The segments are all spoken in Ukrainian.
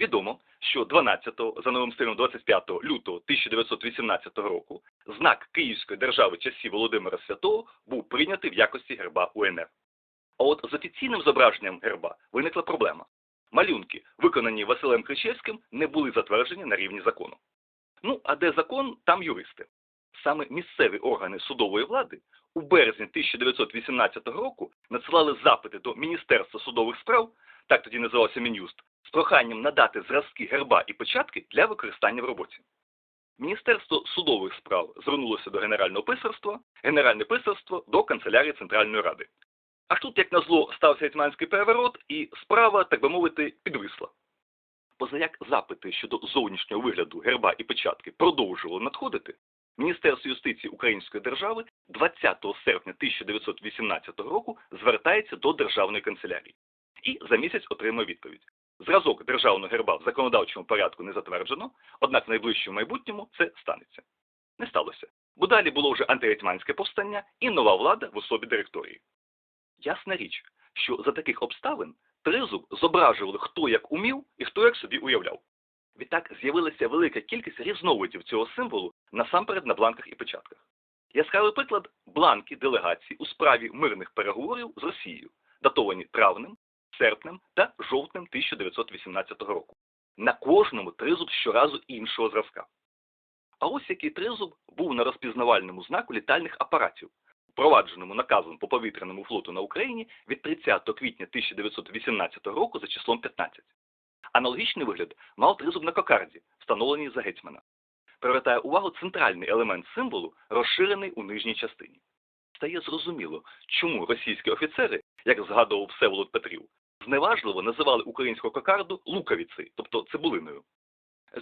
Відомо, що 12-го, за новим стилем 25 лютого 1918 року, знак Київської держави часів Володимира Святого був прийнятий в якості герба УНР. А от з офіційним зображенням герба виникла проблема. Малюнки, виконані Василем Кричевським, не були затверджені на рівні закону. Ну, а де закон, там юристи. Саме місцеві органи судової влади у березні 1918 року надсилали запити до Міністерства судових справ, так тоді називався Мін'юст, проханням надати зразки герба і початки для використання в роботі. Міністерство судових справ звернулося до Генерального писарства, Генеральне писарство до канцелярії Центральної Ради. Аж тут, як назло, стався гетьманський переворот, і справа, так би мовити, підвисла. Позаяк запити щодо зовнішнього вигляду герба і печатки продовжували надходити, Міністерство юстиції Української держави 20 серпня 1918 року звертається до Державної канцелярії і за місяць отримує відповідь. Зразок державного герба в законодавчому порядку не затверджено, однак в найближчому майбутньому це станеться. Не сталося, бо далі було вже антигетьманське повстання і нова влада в особі директорії. Ясна річ, що за таких обставин тризуб зображували хто як умів і хто як собі уявляв. Відтак з'явилася велика кількість різновидів цього символу насамперед на бланках і печатках. Яскравий приклад бланки делегацій у справі мирних переговорів з Росією, датовані травнем, серпнем та жовтнем 1918 року. На кожному тризуб щоразу іншого зразка. А ось який тризуб був на розпізнавальному знаку літальних апаратів, впровадженому наказом по повітряному флоту на Україні від 30 квітня 1918 року за числом 15. Аналогічний вигляд мав тризуб на кокарді, встановлений за гетьмана. Привертає увагу центральний елемент символу, розширений у нижній частині. Стає зрозуміло, чому російські офіцери, як згадував Всеволод Петрів, зневажливо називали українську кокарду луковицею, тобто цибулиною.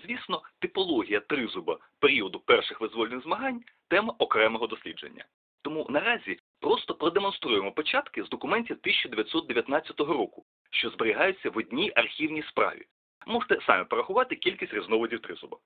Звісно, типологія тризуба періоду перших визвольних змагань тема окремого дослідження. Тому наразі просто продемонструємо початки з документів 1919 року, що зберігаються в одній архівній справі. Можете самі порахувати кількість різновидів тризуба.